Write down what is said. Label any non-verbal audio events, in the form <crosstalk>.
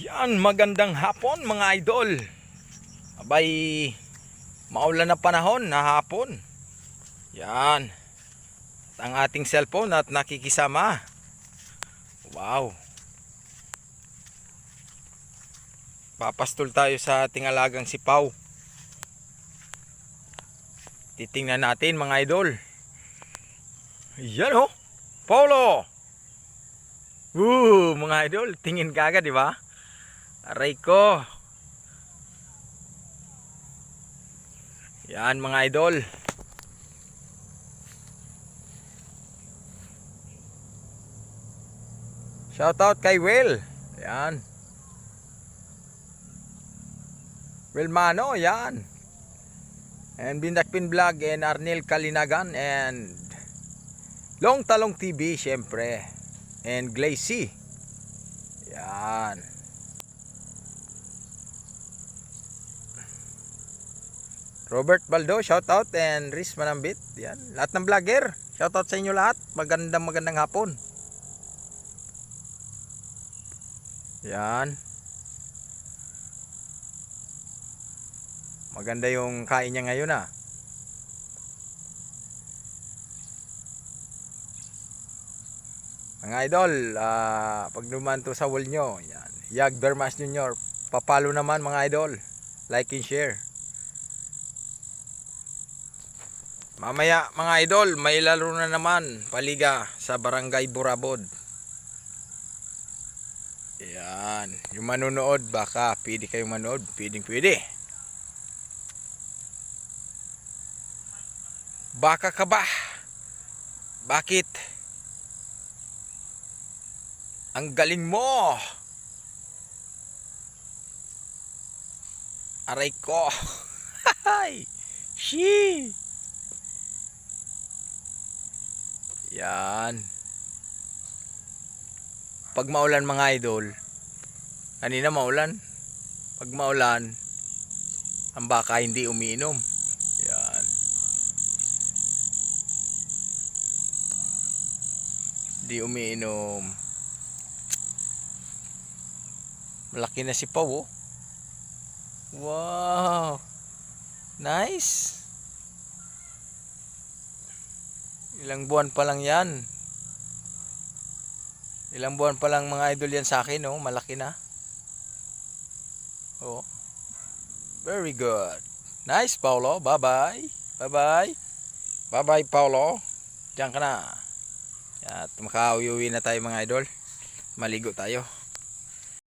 Yan, magandang hapon mga idol. Abay, maulan na panahon na hapon. Yan. At ang ating cellphone at nakikisama. Wow. Papastol tayo sa ating alagang si Pau. Titingnan natin mga idol. Yan oh. Paulo. Woo, mga idol, tingin kaga, di ba? Aray ko. Yan mga idol. Shoutout kay Will. Yan. Will Mano, yan. And Bindakpin Vlog and Arnel Kalinagan and Long Talong TV, syempre. And Glacy. Yan. Robert Baldo, shoutout and Riz Manambit. Yan. Lahat ng vlogger, shoutout sa inyo lahat. Magandang magandang hapon. Yan. Maganda yung kain niya ngayon ah. Mga idol, ah, pag duman to sa wall nyo, yan. Yag Bermas Junior, papalo naman mga idol. Like and share. Mamaya mga idol, may laro na naman paliga sa Barangay Burabod. Yan, yung manonood baka pwede kayong manood, pwedeng pwede. Baka ka ba? Bakit? Ang galing mo! Aray ko! <laughs> Hay! She! Yan. Pag maulan mga idol, kanina maulan. Pag maulan, ang baka hindi umiinom. Yan. Hindi umiinom. Malaki na si Pau oh. Wow. Nice. Ilang buwan pa lang yan. Ilang buwan pa lang mga idol yan sa akin, oh. Malaki na. Oh. Very good. Nice, Paulo. Bye-bye. Bye-bye. Bye-bye, Paulo. Diyan ka na. At makauwi na tayo mga idol. Maligo tayo.